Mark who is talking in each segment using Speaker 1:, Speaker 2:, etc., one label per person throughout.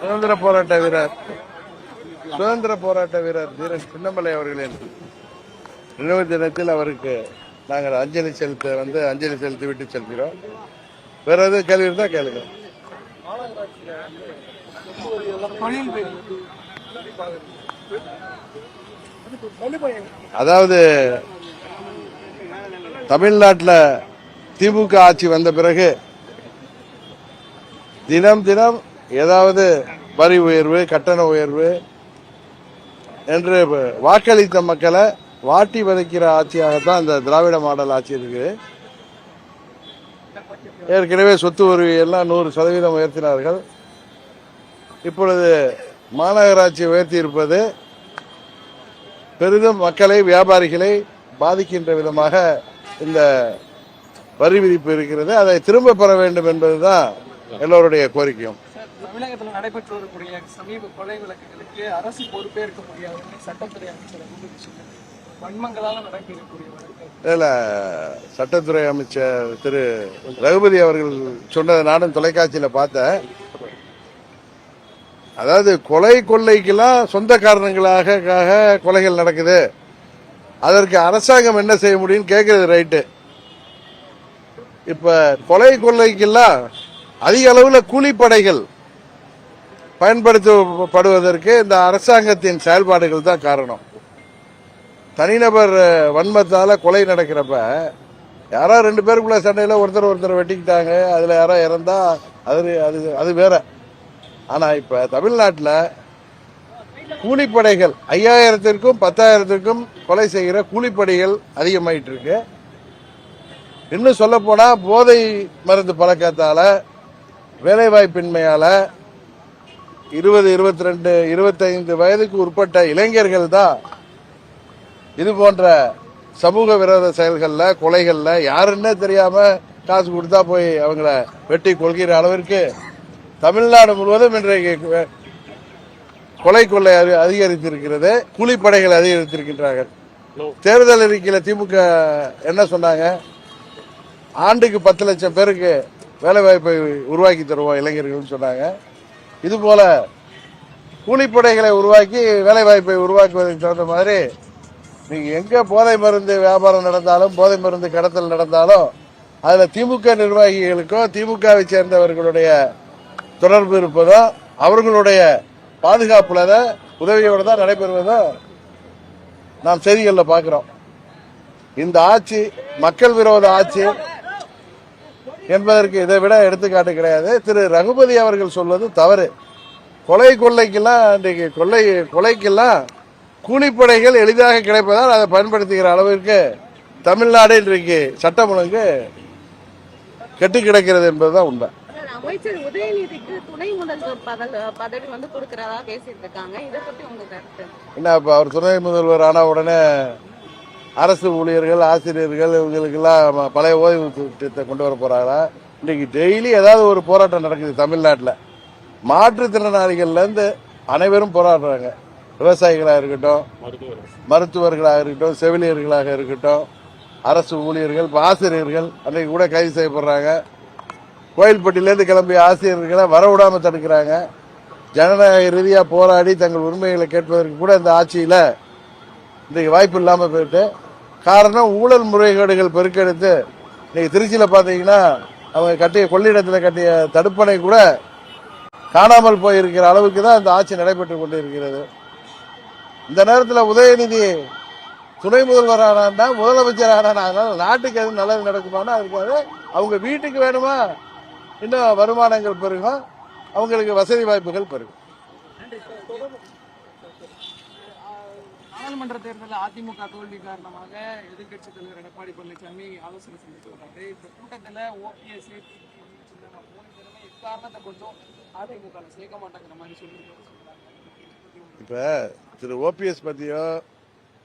Speaker 1: சுதந்திர போராட்ட வீரர். சுதந்திர போராட்ட வீரர் தீரன் சின்னமலை அவர்களின் நினைவு தினத்தில் அவருக்கு நாங்கள் அஞ்சலி செலுத்த வந்து அஞ்சலி செலுத்தி விட்டு செல்கிறோம். வேற எதுவும் கேள்வி இருந்தால் கேளுங்க. அதாவது தமிழ்நாட்டில் திமுக ஆட்சி வந்த பிறகு தினம் தினம் ஏதாவது வரி உயர்வு கட்டண உயர்வு என்று வாக்களித்த மக்களை வாட்டி வதைக்கிற ஆட்சியாகத்தான் இந்த திராவிட மாடல் ஆட்சி இருக்கு ஏற்கனவே சொத்து உரிமை எல்லாம் நூறு சதவீதம் உயர்த்தினார்கள். இப்பொழுது மாநகராட்சி உயர்த்தியிருப்பது பெரிதும் மக்களை வியாபாரிகளை பாதிக்கின்ற விதமாக இந்த வரி விதிப்பு இருக்கிறது. அதை திரும்ப பெற வேண்டும் என்பதுதான் எல்லோருடைய கோரிக்கையும்.
Speaker 2: தமிழகத்தில் நடைபெற்று வரக்கூடிய சமீப கொலை வழக்குகளுக்கு அரசு பொறுப்பேற்க முடியாதுன்னு சட்டத்துறை அமைச்சர் அனுமதி வன்மங்களால் நடக்கக்கூடிய
Speaker 1: இதில் சட்டத்துறை அமைச்சர் திரு ரகுபதி அவர்கள் சொன்னதை நானும் தொலைக்காட்சியில் பார்த்தேன். அதாவது கொலை கொள்ளைக்கெல்லாம் சொந்த காரணங்களாக கொலைகள் நடக்குது. அதற்கு அரசாங்கம் என்ன செய்ய முடியும்னு கேட்கறது ரைட்டு. இப்ப கொலை கொள்ளைக்கெல்லாம் அதிக அளவில் கூலிப்படைகள் பயன்படுத்தப்படுவதற்கு இந்த அரசாங்கத்தின் செயல்பாடுகள் தான் காரணம். தனிநபர் வன்மத்தால் கொலை நடக்கிறப்ப யாரோ ரெண்டு பேருக்குள்ள சண்டையில் ஒருத்தர் ஒருத்தர் வெட்டிக்கிட்டாங்க அதில் யாரோ இறந்தால் அது அது அது வேற. ஆனால் இப்போ தமிழ்நாட்டில் கூலிப்படைகள் ஐயாயிரத்திற்கும் பத்தாயிரத்திற்கும் கொலை செய்கிற கூலிப்படைகள் அதிகமாயிட்டு இருக்கு இன்னும் சொல்லப்போனால் போதை மருந்து பழக்கத்தால் வேலைவாய்ப்பின்மையால் இருபது இருபத்தி ரெண்டு இருபத்தைந்து வயதுக்கு உட்பட்ட இளைஞர்கள் தான் இது போன்ற சமூக விரோத செயல்கள்ல கொலைகள்ல யாருன்னே தெரியாம காசு கொடுத்தா போய் அவங்கள வெட்டி கொள்கிற அளவிற்கு தமிழ்நாடு முழுவதும் இன்றைக்கு கொலை கொள்ளை அதி- அதிகரித்திருக்கிறது. கூலிப்படைகள் அதிகரித்திருக்கின்றார்கள். தேர்தல் அறிக்கையில திமுக என்ன சொன்னாங்க? ஆண்டுக்கு பத்து லட்சம் பேருக்கு வேலை வாய்ப்பை உருவாக்கி தருவோம் இளைஞர்கள்னு சொன்னாங்க. இது போல கூலிப்படைகளை உருவாக்கி வேலை வாய்ப்பை உருவாக்குவதற்கு தகுந்த மாதிரி நீங்க எங்க போதை மருந்து வியாபாரம் நடந்தாலும் போதை மருந்து கடத்தல் நடந்தாலும் அதுல திமுக நிர்வாகிகளுக்கோ திமுகவை சேர்ந்தவர்களுடைய தொடர்பு இருப்பதோ அவர்களுடைய பாதுகாப்புல தான் உதவியோடு தான் நடைபெறுவதோ நாம் செய்திகளில் பார்க்கிறோம். இந்த ஆட்சி மக்கள் விரோத ஆட்சி என்பதற்கு இதை விட எடுத்துக்காட்டு கிடையாது. திரு ரகுபதி அவர்கள் சொல்வது தவறு. கொலை கொள்ளைக்கெல்லாம் இன்றைக்கு கொள்ளை கொலைக்கெல்லாம் கூலிப்படைகள் எளிதாக கிடைப்பதால் அதை பயன்படுத்துகிற அளவிற்கு தமிழ்நாடு இன்றைக்கு சட்டம் ஒழுங்கு கெட்டு கிடக்கிறது என்பதுதான் உண்மை.
Speaker 3: சார், அமைச்சர் உதயநிதிக்கு துணை முதல்வர் பதவி- பதவி வந்து கொடுக்கறதா பேசிட்டு இருக்காங்க இதை பத்தி உங்க கருத்து?
Speaker 1: என்ன இப்போ அவர் துணை முதல்வர் ஆன உடனே அரசு ஊழியர்கள் ஆசிரியர்கள் இவங்களுக்கெல்லாம் பழைய ஓய்வு திட்டத்தை கொண்டு வர போறாங்களா? இன்னைக்கு டெய்லி ஏதாவது ஒரு போராட்டம் நடக்குது தமிழ்நாட்டில். மாற்றுத்திறனாளிகள்லேருந்து அனைவரும் போராடுறாங்க. விவசாயிகளாக இருக்கட்டும் மருத்துவர்களாக இருக்கட்டும் செவிலியர்களாக இருக்கட்டும் அரசு ஊழியர்கள் ஆசிரியர்கள் அன்றைக்கு கூட கைது செய்யப்படுறாங்க. கோயில்பட்டியிலேருந்து கிளம்பிய ஆசிரியர்களை வரவிடாமல் தடுக்கிறாங்க. ஜனநாயக ரீதியாக போராடி தங்கள் உரிமைகளை கேட்பதற்கு கூட இந்த ஆட்சியில் இன்றைக்கு வாய்ப்பு இல்லாமல் போயிட்டு காரணம் ஊழல் முறைகேடுகள் பெருக்கெடுத்து இன்னைக்கு திருச்சியில் பார்த்தீங்கன்னா அவங்க கட்டிய கொள்ளிடத்தில் கட்டிய தடுப்பணை கூட காணாமல் போயிருக்கிற அளவுக்கு தான் இந்த ஆட்சி நடைபெற்று கொண்டிருக்கிறது. இந்த நேரத்தில் உதயநிதி துணை முதல்வர் ஆனா முதலமைச்சர் ஆனா நாட்டுக்கு எதுவும் நல்லது நடக்குமானா இருக்காது அவங்க வீட்டுக்கு வேணுமா இன்னும் வருமானங்கள் பெருகும் அவங்களுக்கு வசதி வாய்ப்புகள் பெருகும்.
Speaker 2: நாடாளுமன்ற தேர்தலில் அதிமுக தோல்வி காரணமாக எதிர்க்கட்சித் தலைவர் எடப்பாடி பழனிசாமி ஆலோசனை செஞ்சுட்டு வர்றாரு இந்த கூட்டத்தில் ஓபிஎஸ் மூணு கொண்டும் அதிமுக சேர்க்க மாட்டாங்கிற மாதிரி சொல்லி
Speaker 1: இப்போ திரு ஓபிஎஸ் பற்றியோ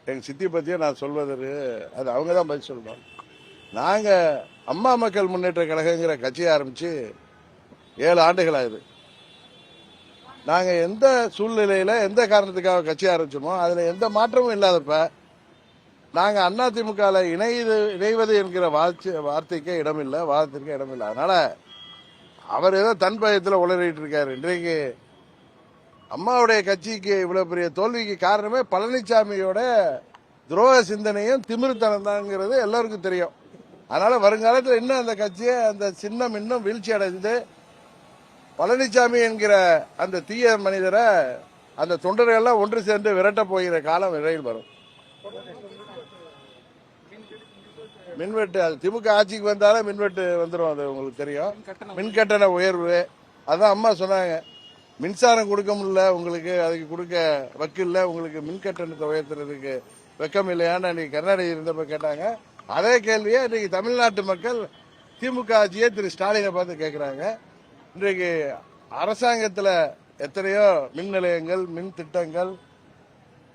Speaker 1: எங்கள் சித்தி பற்றியோ நான் சொல்வதற்கு அது அவங்க தான் பதில் சொல்லணும். நாங்கள் அம்மா மக்கள் முன்னேற்ற கழகங்கிற கட்சியை ஆரம்பித்து ஏழு ஆண்டுகள் ஆகுது நாங்கள் எந்த சூழ்நிலையில் எந்த காரணத்துக்காக கட்சி ஆரம்பிச்சோமோ அதில் எந்த மாற்றமும் இல்லாதப்ப நாங்கள் அதிமுகவில் இணைது இணைவது என்கிற வார்த்தை வார்த்தைக்கே இடமில்லை வாதத்திற்கே இடமில்லை. அதனால் அவர் ஏதோ தன் பயத்தில் உளறிட்டு இருக்காரு. இன்றைக்கு அம்மாவுடைய கட்சிக்கு இவ்வளோ பெரிய தோல்விக்கு காரணமே பழனிசாமியோட துரோக சிந்தனையும் திமிருத்தனம் தாங்கிறது எல்லாருக்கும் தெரியும். அதனால் வருங்காலத்தில் இன்னும் அந்த கட்சியை அந்த சின்னம் இன்னும் வீழ்ச்சி அடைந்து பழனிசாமி என்கிற அந்த தீய மனிதரை அந்த தொண்டர்கள்லாம் ஒன்று சேர்ந்து விரட்ட போகிற காலம் விரைவில் வரும். மின்வெட்டு அது திமுக ஆட்சிக்கு வந்தாலும் மின்வெட்டு வந்துடும் அது உங்களுக்கு தெரியும்.
Speaker 2: மின்கட்டண
Speaker 1: மின் கட்டண உயர்வு அதான் அம்மா சொன்னாங்க. மின்சாரம் கொடுக்க முடியல உங்களுக்கு அதுக்கு கொடுக்க வக்கில்ல உங்களுக்கு மின் கட்டணத்தை உயர்த்துறதுக்கு வெக்கம் இல்லையான்னு அன்னைக்கு கர்நாடகா இருந்தப்ப கேட்டாங்க. அதே கேள்வியை இன்னைக்கு தமிழ்நாட்டு மக்கள் திமுக ஆட்சியை திரு ஸ்டாலினை பார்த்து கேட்குறாங்க. இன்றைக்கு அரசாங்கத்தில் எத்தனையோ மின் நிலையங்கள் மின் திட்டங்கள்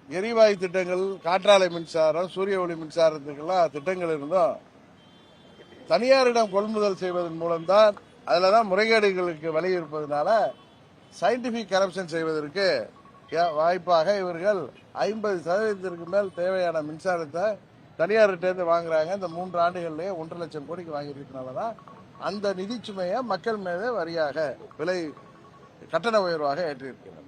Speaker 1: எரிவாயு திட்டங்கள் காற்றாலை மின்சாரம் சூரிய ஒளி மின்சாரத்துக்கெல்லாம் திட்டங்கள் இருந்தோம். தனியாரிடம் கொள்முதல் செய்வதன் மூலம்தான் அதில் தான் முறைகேடுகளுக்கு வழி இருப்பதனால சயின்டிஃபிக் கரப்ஷன் செய்வதற்கு வாய்ப்பாக இவர்கள் ஐம்பது சதவீதத்திற்கு மேல் தேவையான மின்சாரத்தை தனியார்கிட்டேருந்து வாங்குறாங்க. இந்த மூன்று ஆண்டுகள்லேயே ஒன்றரை லட்சம் கோடிக்கு வாங்கியிருக்கனால தான் அந்த நிதி சுமையை மக்கள் மீது வரியாக விலை கட்டண உயர்வாக ஏற்றிருக்கிறார்